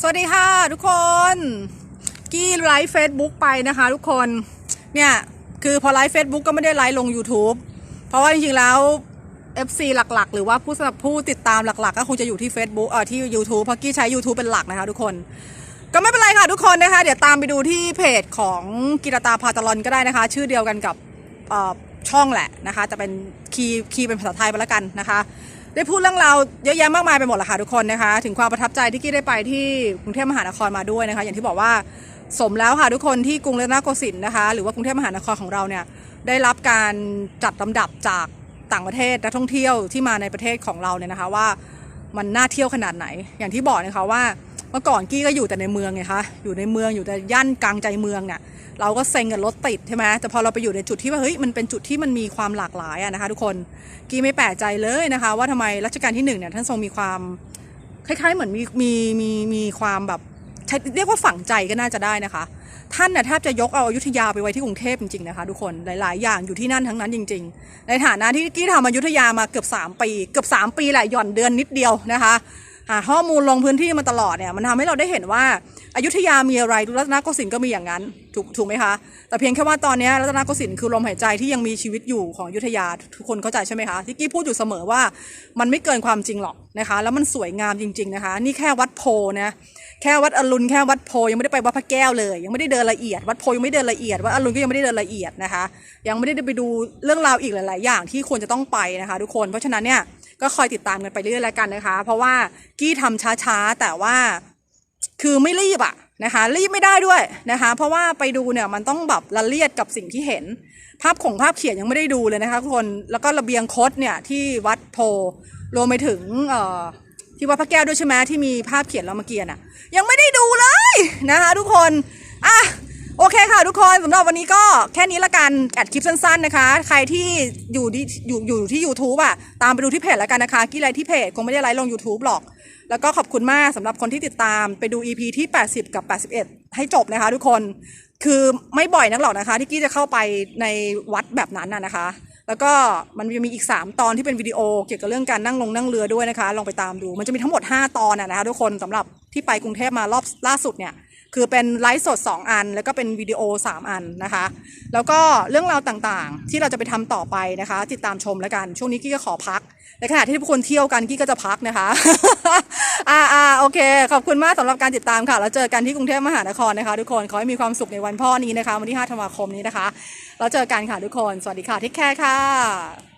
สวัสดีค่ะทุกคน กี้ไลฟ์เฟซบุ๊กไปนะคะ ทุกคนเนี่ยคือพอไลฟ์เฟซบุ๊กก็ไม่ได้ไลฟ์ลง YouTube เพราะว่าจริงๆแล้ว FC หลักๆ หรือว่าผู้สนับผู้ติดตามหลักๆ ก็คงจะอยู่ที่ Facebook เอ่อที่ YouTube เพราะกี้ใช้ YouTube เป็นหลักนะคะทุกคน ก็ไม่เป็นไรค่ะทุกคนนะคะ เดี๋ยวตามไปดูที่เพจของกิรตาพาตลอนก็ได้นะคะ ชื่อเดียวกันกับช่องแหละนะคะ จะเป็นคีย์คีย์เป็นภาษาไทยไปแล้วกันนะคะ ได้พูดเรื่องราวเยอะแยะมากมายไปหมดแล้วค่ะทุกคนนะคะ ถึงความประทับใจที่กี้ได้ไปที่กรุงเทพมหานครมาด้วยนะคะ อย่างที่บอกว่าสมแล้วค่ะทุกคนที่กรุงรัตนโกสินทร์นะคะ หรือว่ากรุงเทพมหานครของเราเนี่ยได้รับการจัดลำดับจากต่างประเทศนักท่องเที่ยวที่มาในประเทศของเราเนี่ยนะคะว่ามันน่าเที่ยวขนาดไหน อย่างที่บอกนะคะว่าเมื่อก่อนกี้ก็อยู่แต่ในเมืองไงคะอยู่ในเมืองอยู่แต่ย่านกลางใจเมืองเนี่ย เราก็เซ็งกับรถติดใช่ไหมแต่พอเราไปอยู่ในจุดที่ว่าเฮ้ยมันเป็นจุดที่มันมีความหลากหลายอะนะคะ ทุกคนกี้ไม่แปลกใจเลยนะคะ ว่าทำไมรัชกาลที่หนึ่งเนี่ยท่านทรงมีความคล้ายๆเหมือนมีมีมีมีความแบบใช้เรียกว่าฝังใจก็น่าจะได้นะคะ ท่านน่ะแทบจะยกเอาอยุธยาไปไว้ที่กรุงเทพจริงๆนะคะทุกคนหลาย ๆ อย่างอยู่ที่นั่นทั้งนั้นจริง ๆ ในฐานะที่กี้ทำอยุธยามาเกือบ 3 ปี เกือบ 3 ปีแหละหย่อนเดือนนิดเดียวนะคะ หาข้อมูลลงพื้นที่มาตลอดเนี่ยมันทำให้เราได้เห็นว่าอายุธยามีอะไรรัตนโกสินทร์ก็มีอย่างนั้นถูกถูกไหมคะแต่เพียงแค่ว่าตอนนี้รัตนโกสินทร์คือลมหายใจที่ยังมีชีวิตอยู่ของอยุธยาทุกคนเข้าใจใช่ไหมคะที่กี้พูดอยู่เสมอว่ามันไม่เกินความจริงหรอกนะคะ แล้วมันสวยงามจริง ๆนะคะ นี่แค่วัดโพนะแค่วัดอรุณแค่วัดโพยังไม่ได้ไปวัดพระแก้วเลยยังไม่ได้เดินละเอียด วัดโพยังไม่เดินละเอียดวัดอรุณก็ยังไม่ได้เดินละเอียดนะคะ ยังไม่ได้ไปดูเรื่องราวอีกหลาย ๆ อย่างที่ควรจะต้องไปนะคะ ทุกคนเพราะฉะนั้นเนี่ย ก็คอยติดตามกันไปเรื่อยๆแล้วกันนะคะ เพราะว่ากี้ทำช้าๆ แต่ว่าคือไม่รีบอะนะคะ รีบไม่ได้ด้วยนะคะ เพราะว่าไปดูเนี่ยมันต้องแบบละเลียดกับสิ่งที่เห็น ภาพของภาพเขียนยังไม่ได้ดูเลยนะคะทุกคนแล้วก็ระเบียงคดเนี่ยที่วัดโพรวมไปถึงเอ่อที่วัดพระแก้วด้วยใช่ไหมที่มีภาพเขียนเรามื่อกี้น่ะยังไม่ได้ดูเลยนะคะ ทุกคนอะ เคค่ะทุกคนสำหรับวันนี้ก็แค่นี้ละกันแอดคลิปสั้นๆนะคะ ใครที่อยู่ที่อยู่อยู่ที่ YouTube อะตามไปดูที่เพจแล้วกันนะคะกี่ไลฟ์ที่เพจคงไม่ได้ไลฟ์ลง YouTube หรอก แล้วก็ขอบคุณมากสำหรับคนที่ติดตามไปดู EP ที่ 80 กับ 81 ให้จบนะคะ ทุกคนคือไม่บ่อยนักหรอกนะคะ ที่กี้จะเข้าไปในวัดแบบนั้นน่ะนะคะ แล้วก็มันจะมีอีก 3 ตอนที่เป็นวิดีโอเกี่ยวกับเรื่องการนั่งลงนั่งเรือด้วยนะคะ ลองไปตามดู มันจะมีทั้งหมด 5 ตอนนะนะคะทุกคนสำหรับที่ไปกรุงเทพมารอบล่าสุดเนี่ย คือเป็นไลฟ์สด 2 อัน แล้วก็เป็นวิดีโอ 3 อันนะคะ แล้วก็เรื่องราวต่างๆ ที่เราจะไปทำต่อไปนะคะ ติดตามชมแล้วกัน ช่วงนี้กี้ก็ขอพัก ในขณะที่ทุกคนเที่ยวกันกี้ก็จะพักนะคะ อ่าอ่าโอเค ขอบคุณมากสำหรับการติดตามค่ะ แล้วเจอกันที่กรุงเทพมหานครนะคะ ทุกคน ขอให้มีความสุขในวันพ่อนี้นะคะ วันที่5ธันวาคมนี้นะคะ แล้วเจอกันค่ะทุกคน สวัสดีค่ะทิคแคร์ค่ะ